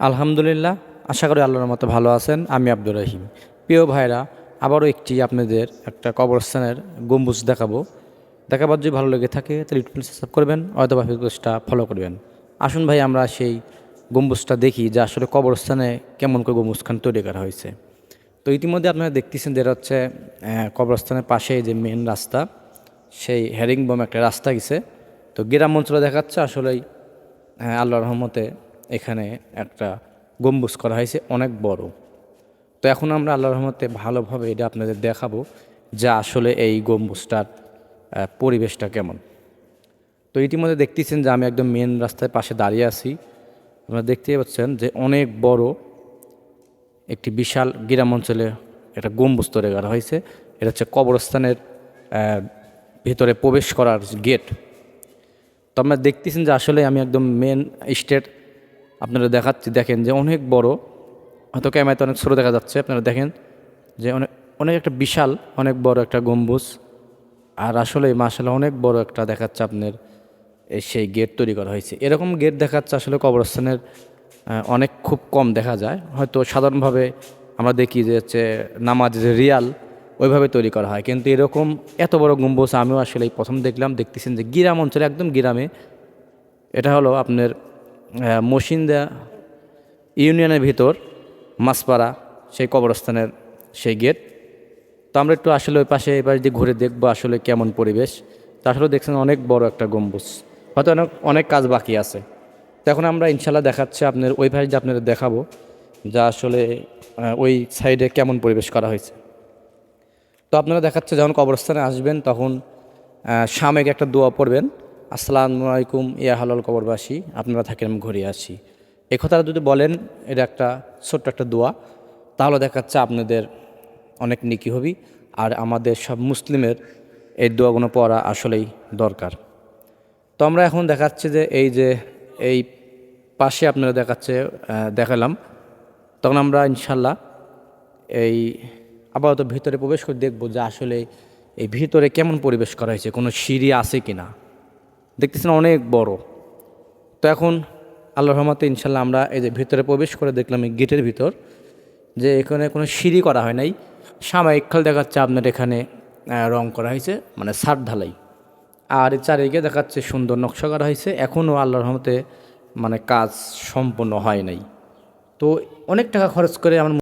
আলহামদুলিল্লাহ, আশা করি আল্লাহর মতো ভালো আছেন। আমি আব্দুর রহিম। প্রিয় ভাইরা, আবারও একটি আপনাদের একটা কবরস্থানের গম্বুজ দেখাবো। দেখাবার যদি ভালো লেগে থাকে, তাহলে ইউটিউব সাবস্ক্রাইব করবেন অথবা ফেসবুকটা ফলো করবেন। আসুন ভাই, আমরা সেই গম্বুজটা দেখি, যে আসলে কবরস্থানে কেমন করে গম্বুজখান তৈরি করা হয়েছে। তো ইতিমধ্যে আপনারা দেখতেছেন যে এটা হচ্ছে কবরস্থানের পাশে যে মেন রাস্তা, সেই হ্যারিংবম একটা রাস্তা গেছে। তো গ্রাম অঞ্চলে দেখাচ্ছে আসলেই আল্লাহর রহমতে এখানে একটা গম্বুজ করা হয়েছে, অনেক বড়। তো এখন আমরা আল্লাহর রহমতে ভালোভাবে এটা আপনাদের দেখাবো যে আসলে এই গম্বুজটার পরিবেশটা কেমন। তো ইতিমধ্যে দেখতেছেন যে আমি একদম মেন রাস্তার পাশে দাঁড়িয়ে আছি। আপনারা দেখতেই পাচ্ছেন যে অনেক বড় একটি বিশাল গ্রাম অঞ্চলে একটা গম্বুজ তৈরি করা হয়েছে। এটা হচ্ছে কবরস্থানের ভিতরে প্রবেশ করার গেট তো আপনারা দেখতেছেন যে আসলে আমি একদম মেন স্টেট আপনারা দেখাচ্ছি, দেখেন যে অনেক বড়, হয়তো ক্যামেরাতে অনেক ছোটো দেখা যাচ্ছে, আপনারা দেখেন যে অনেক অনেক একটা বিশাল, অনেক বড় একটা গম্বুজ। আর আসলে মাসালে অনেক বড় একটা দেখাচ্ছে আপনার সেই গেট তৈরি করা হয়েছে। এরকম গেট দেখাচ্ছে আসলে কবরস্থানের অনেক খুব কম দেখা যায়। হয়তো সাধারণভাবে আমরা দেখি যে হচ্ছে নামাজ যে রিয়াল ওইভাবে তৈরি করা হয়। কিন্তু এরকম এত বড় গম্বুজ আমিও আসলে এই প্রথম দেখলাম, দেখতেছেন যে গ্রাম অঞ্চলে, একদম গ্রামে, এটা হলো আপনার মসিন্দা ইউনিয়নের ভিতর মাসপাড়া সেই কবরস্থানের সেই গেট। তো আমরা একটু আসলে ওই পাশে এবার দিয়ে ঘুরে দেখব আসলে কেমন পরিবেশ। তা আসলে দেখছেন অনেক বড় একটা গম্বুজ। হয়তো অনেক অনেক কাজ বাকি আছে। তো এখন আমরা ইনশাল্লাহ দেখাচ্ছি আপনার ওই ভাই যে আপনাদের দেখাবো যা আসলে ওই সাইডে কেমন পরিবেশ করা হয়েছে। তো আপনারা দেখাচ্ছে যখন কবরস্থানে আসবেন তখন আহ, সাময়িক একটা দোয়া পড়বেন। আসসালামু আলাইকুম, ইয়া হালাল কবরবাসী, আপনারা থাকেন আমি ঘুরে আসি। এই কথাটা যদি বলেন, এটা একটা ছোট্ট একটা দোয়া, তাহলে দেখাচ্ছে আপনাদের অনেক নিকি হবি, আর আমাদের সব মুসলিমের এই দোয়াগুলো পড়া আসলেই দরকার। তো আমরা এখন দেখাচ্ছি যে এই যে এই পাশে আপনারা দেখাচ্ছে দেখালাম, তখন আমরা ইনশাল্লাহ এই আপাতত ভিতরে প্রবেশ করে দেখব যে আসলে এই ভিতরে কেমন পরিবেশ করা হয়েছে, কোনো সিঁড়ি আছে কি না দেখতেছেন অনেক বড়। তো এখন আল্লাহ রহমতে ইনশাল্লাহ আমরা এই যে ভিতরে প্রবেশ করে দেখলাম এই গেটের ভিতর যে এখানে কোনো সিঁড়ি করা হয় নাই। সাময়িক খাল দেখাচ্ছে আপনার এখানে রং করা হয়েছে মানে সার ঢালাই। আর চারিদিকে দেখাচ্ছে সুন্দর নকশা করা হয়েছে। এখনও আল্লাহর রহমতে মানে কাজ সম্পূর্ণ হয় নাই। তো অনেক টাকা খরচ করে আমার